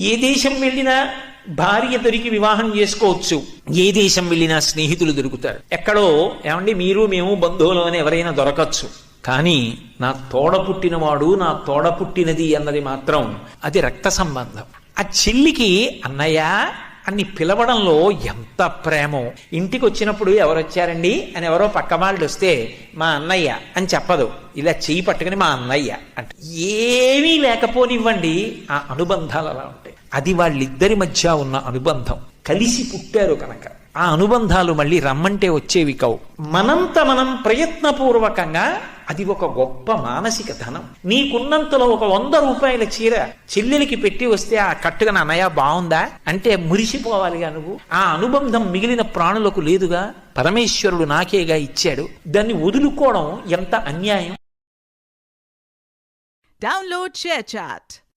ఏ దేశం వెళ్ళినా భార్య దొరికి వివాహం చేసుకోవచ్చు. ఏ దేశం వెళ్ళినా స్నేహితులు దొరుకుతారు. ఎక్కడో ఏమండి మీరు మేము బంధువులు అని ఎవరైనా దొరకచ్చు. కానీ నా తోడ పుట్టినవాడు నా తోడ పుట్టినది అన్నది మాత్రం అది రక్త సంబంధం. ఆ చెల్లికి అన్నయ్య అని పిలవడంలో ఎంత ప్రేమో. ఇంటికి వచ్చినప్పుడు ఎవరు వచ్చారండి అని ఎవరో పక్క వాళ్ళు వస్తే మా అన్నయ్య అని చెప్పదు. ఇలా చేయి పట్టుకుని మా అన్నయ్య అంటే. ఏమీ లేకపోనివ్వండి ఆ అనుబంధాలు అలా ఉంటాయి. అది వాళ్ళిద్దరి మధ్య ఉన్న అనుబంధం. కలిసి పుట్టారు కనుక. ఆ అనుబంధాలు మళ్ళీ రమ్మంటే వచ్చేవి కావు. మనంత మనం ప్రయత్నపూర్వకంగా అది ఒక గొప్ప మానసిక ధనం. నీకున్నంతలో ఒక వంద రూపాయల చీర చెల్లెలికి పెట్టి వస్తే ఆ కట్టుగా అన్నయ్య బాగుందా? అంటే మురిసిపోవాలిగా నువ్వు. ఆ అనుబంధం మిగిలిన ప్రాణులకు లేదుగా. పరమేశ్వరుడు నాకేగా ఇచ్చాడు. దాన్ని వదులుకోవడం ఎంత అన్యాయం? Download chat